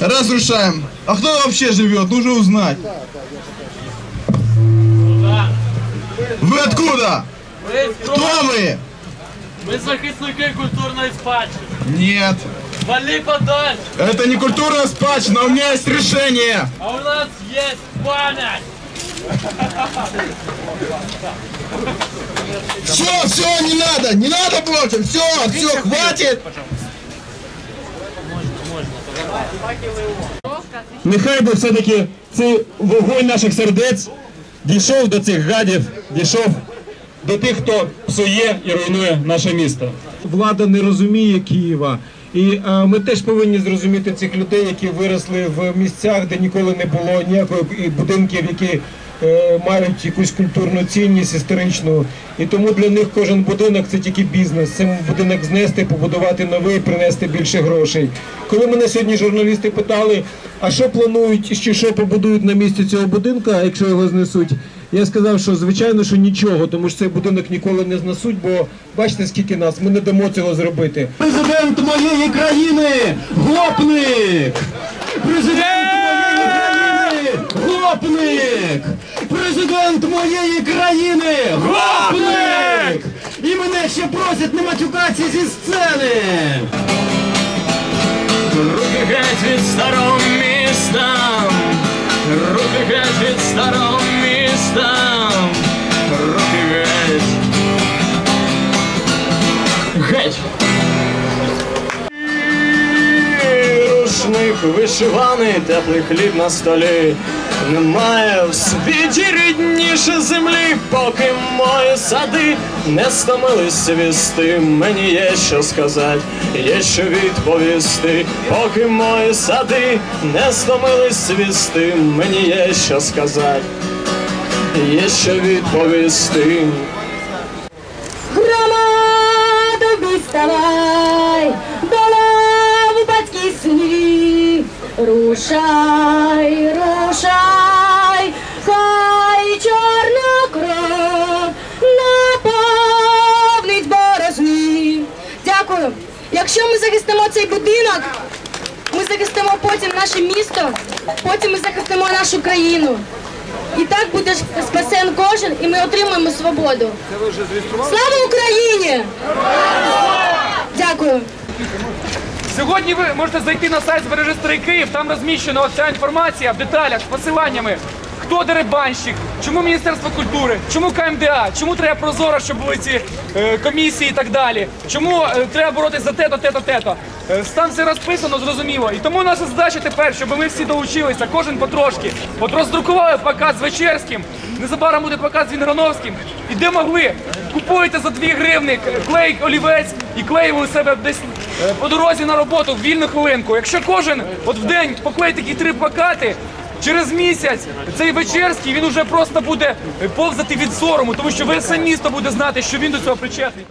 Разрушаем. А кто вообще живет? Нужно узнать. Вы откуда? Кто вы? ми захисники культурної спадщини. Нет. Вали подальше, Это не культурная спадщина, у меня есть решение. а у нас є пам'ять. Все, все, не надо, не надо больше, все, все, хватит. Нехай би все-таки цей вогонь наших сердець дійшов до цих гадів, дійшов до тих, хто псує і руйнує наше місто. влада не розуміє Києва. І е, ми теж повинні зрозуміти цих людей, які виросли в місцях, де ніколи не було ніякої будинків, які мають якусь культурну цінність історичну. І тому для них кожен будинок це тільки бізнес. Це будинок знести, побудувати новий, принести більше грошей. Коли мене сьогодні журналісти питали, а що планують, чи що побудують на місці цього будинка, якщо його знесуть. Я сказав, що звичайно, що нічого, тому що цей будинок ніколи не знесуть, бо бачите, скільки нас, ми не дамо цього зробити. Президент моєї країни гопник! Президент моєї країни гопник! Президент моєї країни гопник! І мене ще просять не матюкатися зі сцени! Руки геть від старого міста, руки геть від старого міста, руки геть. Геть. Рушник вишиваний, теплий хліб на столі. Немає в світі рідніше землі, поки мої сади не стомились вісти. Мені є що сказати, є що відповісти, поки мої сади не стомились вісти. Мені є що сказати, є що відповісти. Громадо, вставай, рушай, рушай, хай чорна кров наповнить борозни. Дякую. Якщо ми захистимо цей будинок, ми захистимо потім наше місто, потім ми захистимо нашу країну. І так буде спасен кожен, і ми отримаємо свободу. Слава Україні! Дякую. Сьогодні ви можете зайти на сайт збережи Старий Київ, там розміщена ця інформація в деталях з посиланнями. Хто деребанщик, чому Міністерство культури, чому КМДА, чому треба прозоро, щоб були ці е, комісії і так далі. Чому е, треба боротися за те-то, те-то, те-то. Е, там все розписано, зрозуміло. І тому наша задача тепер, щоб ми всі долучилися, кожен потрошки. От роздрукували плакат з Вечерським, незабаром буде плакат з Вінграновським. І де могли, купуєте за 2 гривни клей олівець і клеїли у себе десь е, по дорозі на роботу в вільну хвилинку. Якщо кожен от в день поклеїть такі три плакати, через місяць цей Вечерський він уже просто буде повзати від сорому, тому що весь місто буде знати, що він до цього причетний.